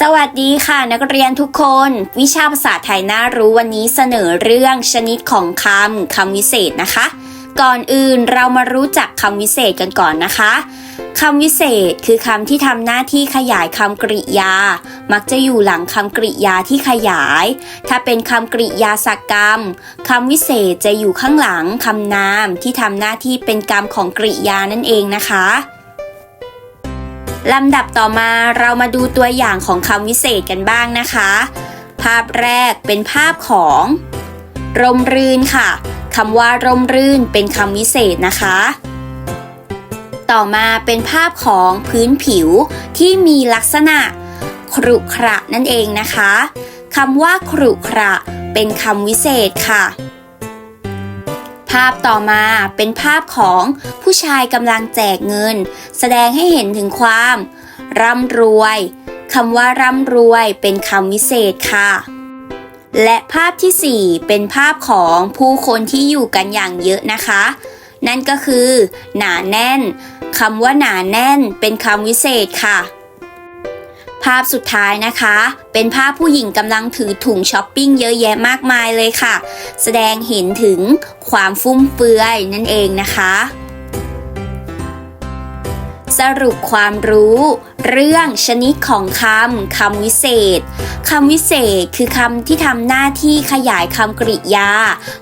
สวัสดีค่ะ นักเรียนทุกคน วิชาภาษาไทยน่ารู้วันนี้เสนอเรื่องชนิดของคำคำวิเศษนะคะ ก่อนอื่นเรามารู้จักคำวิเศษกันก่อนนะคะคำวิเศษคือคำที่ทำหน้าที่ขยายคำกริยา มักจะอยู่หลังคำกริยาที่ขยาย ถ้าเป็นคำกริยาสักกรรมคำวิเศษจะอยู่ข้างหลังคำนามที่ทำหน้าที่เป็นกรรมของกริยานั่นเองนะคะ ลำดับต่อมาเรามาดูตัวอย่างของคำวิเศษกันบ้างนะคะ ภาพแรกเป็นภาพของ ร่มรื่นค่ะคำว่าร่มรื่นเป็นคำวิเศษนะคะ ต่อมาเป็นภาพของพื้นผิวที่มีลักษณะขรุขระนั่นเองนะคะคำว่าขรุขระเป็นคำวิเศษค่ะาพต่อมาเป็นภาพของผู้ชายกำลังแจกเงิน แสดงให้เห็นถึงความ ร่ำรวยคำว่าร่ำรวยเป็นคำวิเศษค่ะ และภาพที่ 4 เป็นภาพของผู้คนที่อยู่กันอย่างเยอะนะคะ นั่นก็คือ หนาแน่นคำว่าหนาแน่นเป็นคำวิเศษค่ะ ภาพสุดท้ายนะคะ เป็นภาพผู้หญิงกำลังถือถุงช้อปปิ้งเยอะแยะมากมายเลยค่ะ แสดงเห็นถึงความฟุ่มเฟือยนั่นเองนะคะ สรุปความรู้ เรื่องชนิดของคำ คำวิเศษ คำวิเศษคือคำที่ทำหน้าที่ขยายคำกริยา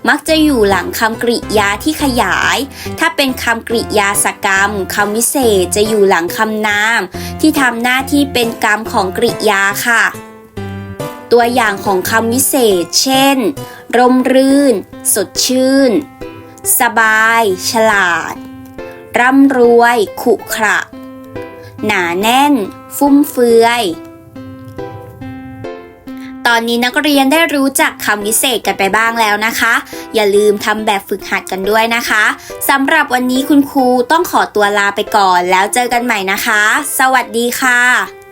มักจะอยู่หลังคำกริยาที่ขยาย ถ้าเป็นคำกริยาสกรรมคำวิเศษจะอยู่หลังคำนาม ที่ทำหน้าที่เป็นกรรมของกริยาค่ะ ตัวอย่างของคำวิเศษ เช่น ร่มรื่น สดชื่น สบาย ฉลาด ร่ำรวย ขุขระ หนาแน่น ฟุ่มเฟือย ตอนนี้นักเรียนได้รู้จักคำวิเศษกันไปบ้างแล้วนะคะ อย่าลืมทำแบบฝึกหัดกันด้วยนะคะสำหรับวันนี้คุณครูต้องขอตัวลาไปก่อนแล้วเจอกันใหม่นะคะ สวัสดีค่ะ